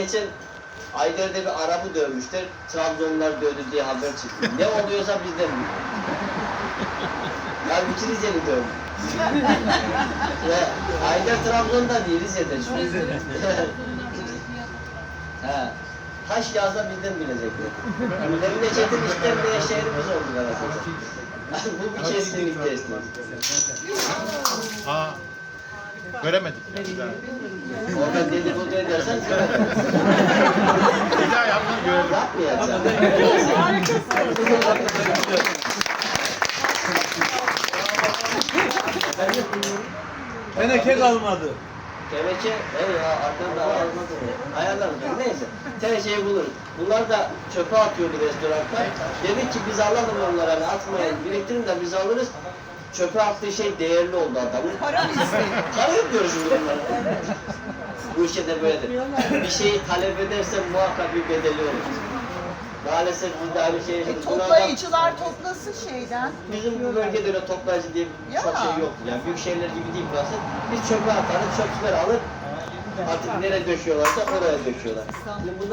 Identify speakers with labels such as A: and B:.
A: geçen Ayder'de bir Arap'ı dövmüşler. Trabzonlular dövdü diye haber çıktı. Ne oluyorsa bizden biliyor. Halbuki Rize'li dövmüş. Ve Ayder Trabzon'da değil Rize'de. He. Taş yağsa bizden bilecekler. Memleketin istenmeyen şehrimiz oldu arasında. Bu bir kesinlik testi.
B: Göremedik. Daha,
A: Orada dedikodu edersen
B: bir daha yapma görelim.
C: Teneke kalmadı.
A: Kemeçe, evet arkanda almadı. Ayarlarım ben. Neyse. Her şeyi buluruz. Bunlar da çöpe atıyordu restoranlar. Dedik ki biz alalım onları hani atmayın. Biriktirin de biz alırız. Çöpe attığı şey değerli oldu adamın.
D: Para?
A: Para yapıyoruz şimdi bunları. Bu işe de böyledir. Bir şeyi talep edersen muhakkak bir bedeli olur. Maalesef biz de aynı şeyi
D: E, toplayıcılar toplasın şeyden.
A: Bizim bu bölgede öyle toplayıcı diye
D: Ya.
A: çok şey yok. Yani büyük şehirler gibi değil burası. Biz çöpe atarız, çöpçüler alır. Artık nereye döşüyorlarsa oraya döşüyorlar. Şimdi